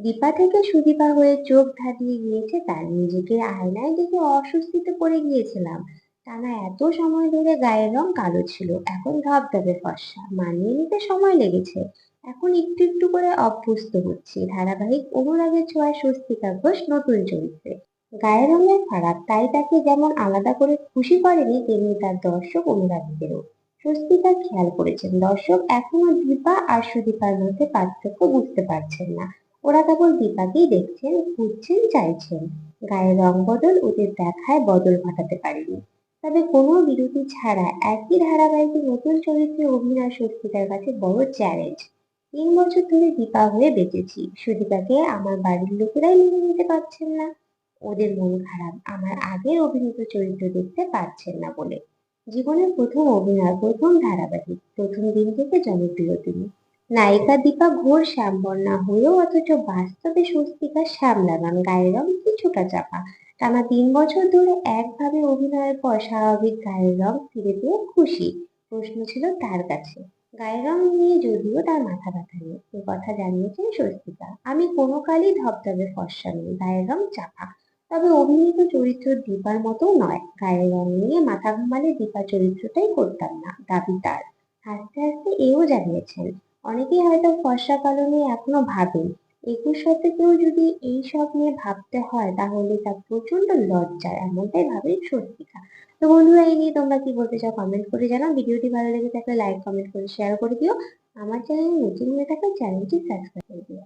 দীপা থেকে সুদীপা হয়ে চোখ ধাঁধিয়ে গিয়েছে তার। নিজেকে আয়নায় দেখে অস্বস্তিতে পড়ে গিয়েছিলাম। টানা এত সময় ধরে গায়ের রং কালো ছিল। এখন ধবধবে ফর্সা। মানিয়ে নিতে সময় লেগেছে। এখন একটু একটু করে অভ্যস্ত হচ্ছি। ধারাবাহিক অনুরাগের ছোঁয়ায় স্বস্তিকা ঘোষ নতুন চরিত্রে। গায়ের রঙের ফারাক তাই তাকে যেমন আলাদা করে খুশি করেনি, তেমনি তার দর্শক অনুরাগীদেরও। স্বস্তিকা খেয়াল করেছেন, দর্শক এখনও দীপা আর সুদীপার মধ্যে পার্থক্য বুঝতে পারছেন না। ওরা কেবল দীপাকেই দেখছেন, খুঁজছেন, চাইছেন। গায়ের রং বদল ওদের দেখায় বদল ঘটাতে পারেনি। তবে কোনো বিরতি ছাড়া একই ধারাবাহিকে নতুন চরিত্রে অভিনয় স্বস্তিকার কাছে বড় চ্যালেঞ্জ। তিন বছর ধরে দীপা হয়ে বেঁচেছি। সুদীপাকে আমার বাড়ির লোকেরাই মেনে নিতে পারছেন না। ওদের মন খারাপ। আমার আগের অভিনীত চরিত্র দেখতে পাচ্ছেন না বলে। জীবনের প্রথম অভিনয়, প্রথম ধারাবাহিক, প্রথম দিন থেকে জনপ্রিয় তিনি। নায়িকা দীপা ঘোর শ্যামবর্ণা হয়েও অথচ বাস্তবে স্বস্তিকা শ্যামলাগান গায়ের রং কিছুটা চাপা। টানা তিন বছর ধরে একভাবে অভিনয়ের পর স্বাভাবিক গায়ের রং ফিরে পেয়ে খুশি। প্রশ্ন ছিল তার কাছে। গায়ের রং নিয়ে যদিও তার মাথা ব্যথা নেই, এ কথা জানিয়েছেন স্বস্তিকা। আমি কোনো কালই ধবধবে ফর্সা নই, গায়ের রং চাপা। তবে অভিনীত চরিত্র দীপার মতো নয়। গায়ের রং নিয়ে মাথা ঘামালে দীপা চরিত্রটাই করতাম না, দাবি তার। হাসতে হাসতে এও জানিয়েছেন অনেকেই হয়তো ফর্সা কালো নিয়ে এখনও ভাবেন। একুশ শতকেও যদি এইসব নিয়ে ভাবতে হয়, তাহলে তা প্রচণ্ড লজ্জার, এমনটাই ভাবে সত্যিকা। তো বন্ধুরা, এই নিয়ে তোমরা কি বলতে চাও কমেন্ট করে জানাও। ভিডিওটি ভালো লেগে থাকলে লাইক কমেন্ট করে শেয়ার করে দিও। আমার চ্যানেল নতুন হয়ে থাকলে চ্যানেলটি সাবস্ক্রাইব করে দিও।